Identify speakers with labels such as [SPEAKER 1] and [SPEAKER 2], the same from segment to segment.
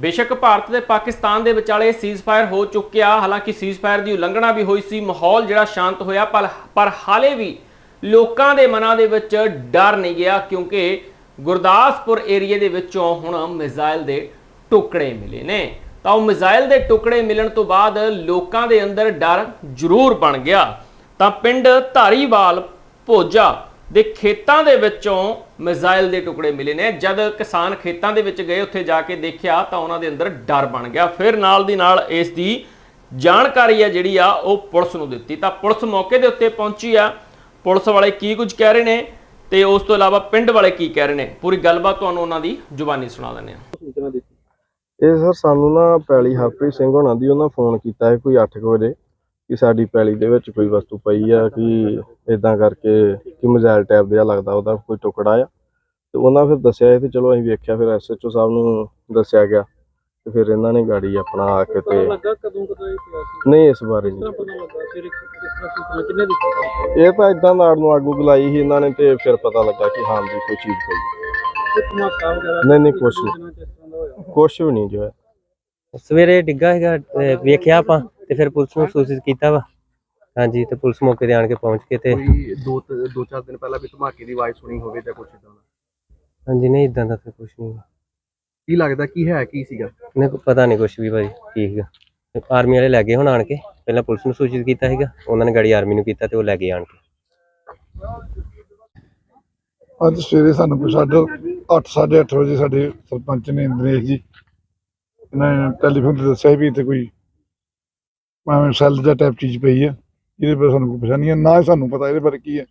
[SPEAKER 1] ਬੇਸ਼ੱਕ ਭਾਰਤ ਤੇ ਪਾਕਿਸਤਾਨ ਦੇ ਵਿਚਾਲੇ ਸੀਜ਼ਫਾਇਰ ਹੋ ਚੁੱਕਿਆ, ਹਾਲਾਂਕਿ ਸੀਜ਼ਫਾਇਰ ਦੀ ਉਲੰਘਣਾ ਵੀ ਹੋਈ ਸੀ, ਮਾਹੌਲ ਜਿਹੜਾ ਸ਼ਾਂਤ ਹੋਇਆ ਪਰ ਹਾਲੇ ਵੀ ਲੋਕਾਂ ਦੇ ਮਨਾਂ ਦੇ ਵਿੱਚ ਡਰ ਨਹੀਂ ਗਿਆ, ਕਿਉਂਕਿ ਗੁਰਦਾਸਪੁਰ ਏਰੀਏ ਦੇ ਵਿੱਚੋਂ ਹੁਣ ਮਿਜ਼ਾਈਲ ਦੇ ਟੁਕੜੇ ਮਿਲੇ ਨੇ। ਤਾਂ ਉਹ ਮਿਜ਼ਾਈਲ ਦੇ ਟੁਕੜੇ ਮਿਲਣ ਤੋਂ ਬਾਅਦ ਲੋਕਾਂ ਦੇ ਅੰਦਰ ਡਰ ਜ਼ਰੂਰ ਬਣ ਗਿਆ। ਤਾਂ ਪਿੰਡ ਧਾਰੀਵਾਲ, ਭੋਜਾ ਦੇ ਖੇਤਾਂ ਦੇ ਵਿੱਚੋਂ ਮਿਜ਼ਾਈਲ ਦੇ ਟੁਕੜੇ ਮਿਲੇ ਨੇ। ਜਦ ਕਿਸਾਨ ਖੇਤਾਂ ਦੇ ਵਿੱਚ ਗਏ, ਉੱਥੇ ਜਾ ਕੇ ਦੇਖਿਆ ਤਾਂ ਉਹਨਾਂ ਦੇ ਅੰਦਰ ਡਰ ਬਣ ਗਿਆ। ਫਿਰ ਨਾਲ ਦੀ ਨਾਲ ਇਸ ਦੀ ਜਾਣਕਾਰੀ ਆ ਜਿਹੜੀ ਆ, ਉਹ ਪੁਲਿਸ ਨੂੰ ਦਿੱਤੀ। ਤਾਂ ਪੁਲਿਸ ਮੌਕੇ ਦੇ ਉੱਤੇ ਪਹੁੰਚੀ ਆ। ਪੁਲਿਸ ਵਾਲੇ ਕੀ ਕੁਝ ਕਹਿ ਰਹੇ ਨੇ ਤੇ ਉਸ ਤੋਂ ਇਲਾਵਾ ਪਿੰਡ ਵਾਲੇ ਕੀ ਕਹਿ ਰਹੇ ਨੇ? ਪੂਰੀ ਗੱਲਬਾਤ ਤੁਹਾਨੂੰ ਉਹਨਾਂ ਦੀ ਜ਼ੁਬਾਨੀ ਸੁਣਾ ਦਿੰਦੇ ਆ
[SPEAKER 2] ਇਹ ਸਰ, ਸਾਨੂੰ ਨਾ ਪੈਲੀ ਹਰਪ੍ਰੀਤ ਸਿੰਘ ਹੋਣਾ ਦੀ ਉਹਨਾਂ ਫੋਨ ਕੀਤਾ ਹੈ ਕੋਈ 8 ਵਜੇ। ਕਿ ਸਾਡੀ ਪੈਲੀ ਦੇ ਵਿੱਚ ਕੋਈ ਵਸਤੂ ਪਈ ਆ ਕਿ ਇਦਾਂ ਕਰਕੇ ਕਿ ਮਜ਼ਾਇਲ ਟੈਪ ਜਿਹਾ ਲੱਗਦਾ ਉਹਦਾ ਕੋਈ ਟੁਕੜਾ ਆ। ਤੇ ਉਹਨਾਂ ਫਿਰ ਦੱਸਿਆ ਇਹ ਤੇ ਚਲੋ ਅਸੀਂ ਵੇਖਿਆ ਫਿਰ ਐਸਐਚਓ ਸਾਹਿਬ ਨੂੰ ਦੱਸਿਆ ਗਿਆ। ਤੇ ਫਿਰ ਇਹਨਾਂ ਨੇ ਗਾੜੀ ਆਪਣਾ ਆ ਕੇ ਤੇ
[SPEAKER 3] ਲੱਗਾ ਕਦੋਂ ਕਦੋਂ ਇਹ ਪਿਆ ਸੀ?
[SPEAKER 2] ਨਹੀਂ ਇਸ ਬਾਰੇ ਨਹੀਂ? ਇਹ ਤਾਂ ਇਦਾਂ ਨਾੜ ਨੂੰ ਆਗੂ ਗਲਾਈ ਸੀ ਇਹਨਾਂ ਨੇ ਤੇ ਫਿਰ ਪਤਾ ਲੱਗਾ ਕਿ ਹਾਂ ਜੀ ਕੋਈ ਚੀਜ਼ ਪਈ। ਨਹੀਂ, ਨਹੀਂ, ਕੁਛ ਨਹੀਂ। ਕੁਛ ਵੀ ਨਹੀਂ ਜੋ ਹੈ।
[SPEAKER 4] ਸਵੇਰੇ ਡਿੱਗਾ ਹੈਗਾ ਵੇਖਿਆ ਆਪਾਂ। ਤੇ ਫਿਰ ਪੁਲਿਸ ਨੂੰ ਸੂਚਿਤ ਕੀਤਾ ਵਾ। ਹਾਂਜੀ ਤੇ ਪੁਲਿਸ ਮੌਕੇ ਤੇ ਆਣ ਕੇ ਪਹੁੰਚ ਕੇ ਤੇ
[SPEAKER 5] ਕੋਈ ਦੋ ਦੋ ਚਾਰ ਦਿਨ ਪਹਿਲਾਂ ਵੀ ਧਮਾਕੇ ਦੀ ਆਵਾਜ਼ ਸੁਣੀ ਹੋਵੇ ਜਾਂ ਕੁਛ ਇਦਾਂ ਦਾ?
[SPEAKER 4] ਹਾਂਜੀ ਨਹੀਂ ਇਦਾਂ ਦਾ ਤਾਂ ਕੁਝ ਨਹੀਂ
[SPEAKER 5] ਕੀ ਲੱਗਦਾ ਕੀ ਹੈ ਕੀ ਸੀਗਾ?
[SPEAKER 4] ਨਹੀਂ ਪਤਾ ਨਹੀਂ ਕੁਝ ਵੀ ਭਾਈ ਕੀ ਹੈਗਾ ਤੇ ਆਰਮੀ ਵਾਲੇ ਲੈ ਗਏ ਹੁਣ ਆਣ ਕੇ। ਪਹਿਲਾਂ ਪੁਲਿਸ ਨੂੰ ਸੂਚਿਤ ਕੀਤਾ ਹੈਗਾ ਉਹਨਾਂ ਨੇ ਗਾੜੀ ਆਰਮੀ ਨੂੰ ਕੀਤਾ ਤੇ ਉਹ ਲੈ ਗਏ ਆਣ ਕੇ।
[SPEAKER 6] ਅੱਜ ਸਵੇਰੇ ਸਾਨੂੰ ਕੋਈ ਸਾਢੇ ਅੱਠ ਵਜੇ ਸਾਡੇ ਸਰਪੰਚ ਨੇ ਇੰਦਰੇਸ਼ ਜੀ ਇਹਨਾਂ ਨੇ ਟੈਲੀਫੋਨ ਤੇ ਦੱਸਿਆ ਵੀ ਇੱਥੇ ਕੋਈ ਮਾਵੇਂ ਸੈੱਲ ਦਾ ਟਾਈਪ ਚੀਜ਼ ਪਈ ਹੈ ਇਹਦੇ ਬਾਰੇ ਸਾਨੂੰ ਕੋਈ ਪਤਾ ਨਹੀਂ ਹੈ ਨਾ ਹੀ ਸਾਨੂੰ ਪਤਾ ਇਹਦੇ ਬਾਰੇ ਕੀ ਹੈ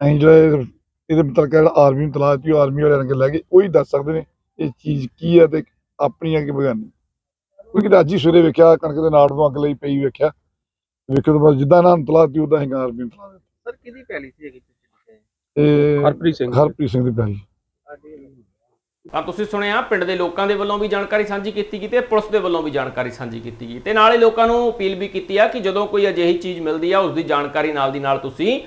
[SPEAKER 6] ਅਸੀਂ ਜਿਹੜਾ ਇਹ- ਇਹਦੇ ਮੁਤਲਕ ਜਿਹੜਾ ਆਰਮੀ ਨੂੰ ਤਲਾਸ਼ ਦਿੱਤੀ ਆਰਮੀ ਵਾਲਿਆਂ ਨੇ ਲੈ ਗਏ ਉਹੀ ਦੱਸ ਸਕਦੇ ਨੇ ਇਹ ਚੀਜ਼ ਕੀ ਹੈ ਤੇ ਆਪਣੀ ਕਿ ਬਗਾਨੀ। ਕਿਉਂਕਿ ਅੱਜ ਹੀ ਸਵੇਰੇ ਵੇਖਿਆ ਕਣਕ ਦੇ ਨਾੜ ਤੋਂ ਅੱਗ ਲਈ ਪਈ ਵੇਖਿਆ ਵੇਖਣ ਤੋਂ ਬਾਅਦ ਜਿੱਦਾਂ ਇਹਨਾਂ ਨੂੰ ਤਲਾਸ਼ ਦਿੱਤੀ ਉਦਾਂ ਹੀ ਆਰਮੀ ਨੂੰ ਤਲਾਸ਼ ਦਿੱਤੀ।
[SPEAKER 5] ਸਰ ਕਿਹਦੀ ਪੈਲੀ ਸੀ ਹੈਗੀ
[SPEAKER 6] ਇਹ
[SPEAKER 3] ਹਰਪ੍ਰੀਤ ਸਿੰਘ
[SPEAKER 6] ਹਰਪ੍ਰੀਤ ਸਿੰਘ ਦੀ ਪੈਲੀ।
[SPEAKER 1] ਤਾਂ ਤੁਸੀਂ ਸੁਣਿਆ, ਪਿੰਡ ਦੇ ਲੋਕਾਂ ਦੇ ਵੱਲੋਂ ਵੀ ਜਾਣਕਾਰੀ ਸਾਂਝੀ ਕੀਤੀ ਗਈ ਤੇ ਪੁਲਿਸ ਦੇ ਵੱਲੋਂ ਵੀ ਜਾਣਕਾਰੀ ਸਾਂਝੀ ਕੀਤੀ ਗਈ। ਤੇ ਨਾਲੇ ਲੋਕਾਂ ਨੂੰ ਅਪੀਲ ਵੀ ਕੀਤੀ ਆ ਕਿ ਜਦੋਂ ਕੋਈ ਅਜਿਹੀ ਚੀਜ਼ ਮਿਲਦੀ ਆ, ਉਸ ਦੀ ਜਾਣਕਾਰੀ ਨਾਲ ਦੀ ਨਾਲ ਤੁਸੀਂ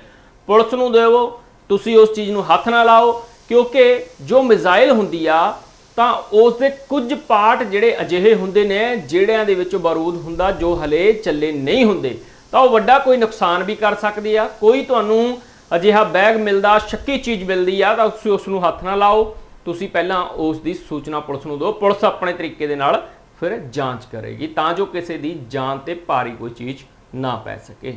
[SPEAKER 1] ਪੁਲਿਸ ਨੂੰ ਦੇਵੋ ਤੁਸੀਂ ਉਸ ਚੀਜ਼ ਨੂੰ ਹੱਥ ਨਾ ਲਾਓ, ਕਿਉਂਕਿ ਜੋ ਮਿਜ਼ਾਈਲ ਹੁੰਦੀ ਆ, ਤਾਂ ਉਸ ਦੇ ਕੁਝ ਪਾਰਟ ਜਿਹੜੇ ਅਜਿਹੇ ਹੁੰਦੇ ਨੇ, ਜਿਹੜਿਆਂ ਦੇ ਵਿੱਚ ਬਾਰੂਦ ਹੁੰਦਾ, ਜੋ ਹਲੇ ਚੱਲੇ ਨਹੀਂ ਹੁੰਦੇ। ਤਾਂ ਉਹ ਵੱਡਾ ਕੋਈ ਨੁਕਸਾਨ ਵੀ ਕਰ ਸਕਦੀ ਆ। ਕੋਈ ਤੁਹਾਨੂੰ ਅਜਿਹਾ ਬੈਗ ਮਿਲਦਾ, ਸ਼ੱਕੀ ਚੀਜ਼ ਮਿਲਦੀ ਆ, ਤਾਂ ਤੁਸੀਂ ਉਸ ਨੂੰ ਹੱਥ ਨਾ ਲਾਓ। ਤੁਸੀਂ ਪਹਿਲਾਂ ਉਸ ਦੀ ਸੂਚਨਾ ਪੁਲਿਸ ਨੂੰ ਦਿਓ, ਪੁਲਿਸ ਆਪਣੇ ਤਰੀਕੇ ਦੇ ਨਾਲ ਫਿਰ ਜਾਂਚ ਕਰੇਗੀ ਤਾਂ ਜੋ ਕਿਸੇ ਦੀ ਜਾਨ ਤੇ ਭਾਰੀ ਕੋਈ ਚੀਜ਼ ਨਾ ਪੈ ਸਕੇ।